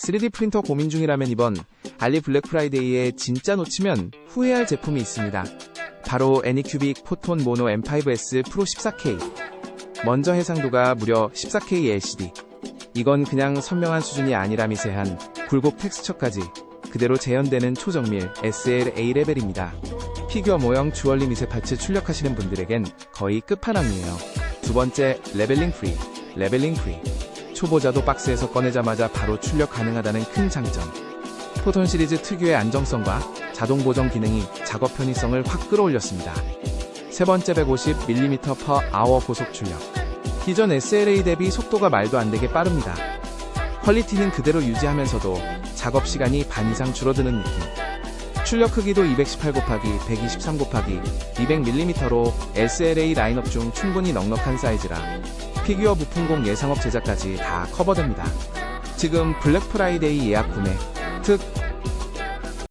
3D 프린터 고민 중이라면 이번 알리 블랙 프라이데이에 진짜 놓치면 후회할 제품이 있습니다. 바로 애니큐빅 포톤 모노 M5S 프로 14K. 먼저 해상도가 무려 14K LCD. 이건 그냥 선명한 수준이 아니라 미세한 굴곡 텍스처까지 그대로 재현되는 초정밀 SLA 레벨입니다. 피규어 모형 주얼리 미세 파츠 출력하시는 분들에겐 거의 끝판왕이에요. 두 번째, 레벨링 프리. 레벨링 프리. 초보자도 박스에서 꺼내자마자 바로 출력 가능하다는 큰 장점. 포톤 시리즈 특유의 안정성과 자동 보정 기능이 작업 편의성을 확 끌어올렸습니다. 세 번째 150mm per hour 고속 출력. 기존 SLA 대비 속도가 말도 안 되게 빠릅니다. 퀄리티는 그대로 유지하면서도 작업 시간이 반 이상 줄어드는 느낌. 출력 크기도 218 곱하기 123 곱하기 200mm로 SLA 라인업 중 충분히 넉넉한 사이즈라 피규어 부품공 예상업 제작까지 다 커버됩니다. 지금 블랙 프라이데이 예약 구매, 특